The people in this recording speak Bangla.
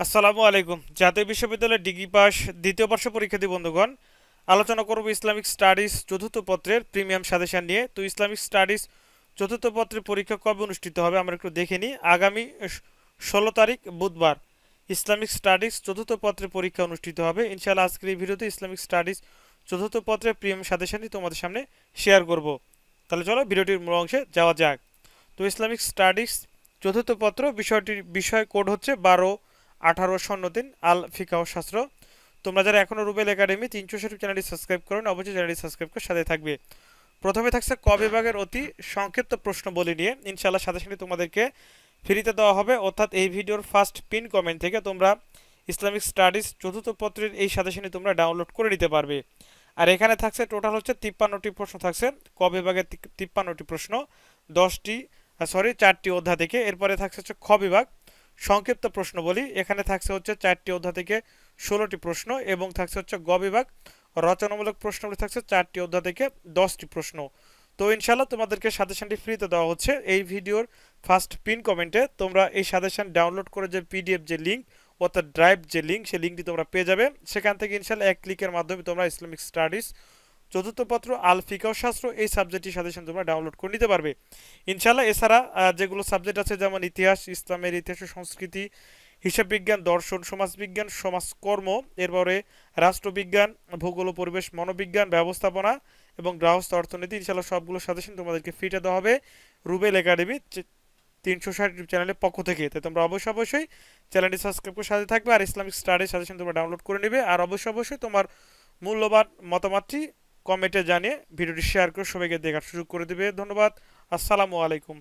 আসসালামু আলাইকুম। জাতীয় বিশ্ববিদ্যালয়ের ডিগ্রি পাস দ্বিতীয় বর্ষ পরীক্ষার্থী বন্ধুগণ, আলোচনা করব ইসলামিক স্টাডিজ চতুর্থ পত্রের প্রিমিয়াম সাজেশন নিয়ে। তো ইসলামিক স্টাডিজ চতুর্থ পত্রের পরীক্ষা কবে অনুষ্ঠিত হবে আমরা একটু দেখে নিই। আগামী ষোলো তারিখ বুধবার ইসলামিক স্টাডিজ চতুর্থ পত্রের পরীক্ষা অনুষ্ঠিত হবে। ইনশাআল্লাহ আজকের এই ভিডিওতে ইসলামিক স্টাডিজ চতুর্থ পত্রের প্রিমিয়াম সাজেশনটি তোমাদের সামনে শেয়ার করব। তাহলে চলো ভিডিওটির মূল অংশে যাওয়া যাক। তো ইসলামিক স্টাডিজ চতুর্থ পত্র বিষয়টির, বিষয় কোড হচ্ছে বারো আঠারো শূন্য তিন আল ফিকাহ শাস্ত্র। তোমরা যারা এখনও রুবেল একাডেমি তিনশো ষাট চ্যানেলটি সাবস্ক্রাইব করো না, অবশ্যই চ্যানেলটি সাবস্ক্রাইব করে সাথে থাকবে। প্রথমে থাকছে ক বিভাগের অতি সংক্ষিপ্ত প্রশ্ন বলি নিয়ে। ইনশাআল্লাহ সাথে সাথে তোমাদেরকে ফ্রিতে দেওয়া হবে। অর্থাৎ এই ভিডিওর ফার্স্ট পিন কমেন্ট থেকে তোমরা ইসলামিক স্টাডিজ চতুর্থ পত্রের এই সাজেশনটি তোমরা ডাউনলোড করে নিতে পারবে। আর এখানে থাকছে টোটাল হচ্ছে তিপ্পান্নটি প্রশ্ন থাকছে। ক বিভাগের তিপ্পান্নটি প্রশ্ন, দশটি সরি চারটি অধ্যায় থেকে। এরপরে থাকছে হচ্ছে খ বিভাগ। সংক্ষিপ্ত প্রশ্ন বলি। এখানে থাকছে হচ্ছে চারটি অধ্যায় থেকে ষোলোটি প্রশ্ন এবং থাকছে হচ্ছে গ বিভাগ। রচনামূলক প্রশ্নগুলি থাকছে চারটি অধ্যায় থেকে দশটি প্রশ্ন। তো ইনশাল্লাহ তোমাদেরকে সাজেশনটি ফ্রিতে দেওয়া হচ্ছে। এই ভিডিওর ফার্স্ট পিন কমেন্টে তোমরা এই সাজেশন ডাউনলোড করে যে পিডিএফ যে লিঙ্ক অর্থাৎ ড্রাইভ যে লিঙ্ক সেই লিঙ্কটি তোমরা পেয়ে যাবে। সেখান থেকে ইনশাল্লাহ এক ক্লিকের মাধ্যমে তোমরা ইসলামিক স্টাডিজ চতুর্থ পত্র আল ফিকাহ শাস্ত্র, এই সাবজেক্টটি সাজেশন তোমরা ডাউনলোড করে নিতে পারবে। ইনশাল্লাহ এছাড়া যেগুলো সাবজেক্ট আছে, যেমন ইতিহাস, ইসলামের ইতিহাস ও সংস্কৃতি হিসাব বিজ্ঞান দর্শন, সমাজবিজ্ঞান, সমাজকর্ম, এরপরে রাষ্ট্রবিজ্ঞান, ভূগোল পরিবেশ, মনোবিজ্ঞান, ব্যবস্থাপনা এবং গৃহস্থ অর্থনীতি। ইনশাল্লাহ সবগুলো সাজেশন তোমাদেরকে ফ্রিতে দেওয়া হবে রুবেল একাডেমি তিনশো ষাট ইউটিউব চ্যানেলের পক্ষ থেকে। তাই তোমরা অবশ্যই অবশ্যই চ্যানেলটি সাবস্ক্রাইব করে সাথে থাকবে আর ইসলামিক স্টাডি সাজেশন তোমরা ডাউনলোড করে নেবে। আর অবশ্যই অবশ্যই তোমার মূল্যবান মতামতটি কমেন্টে জানিয়ে ভিডিওটি শেয়ার করে সবাইকে দেখার সুযোগ করে দেবে। ধন্যবাদ। আসসালামু আলাইকুম।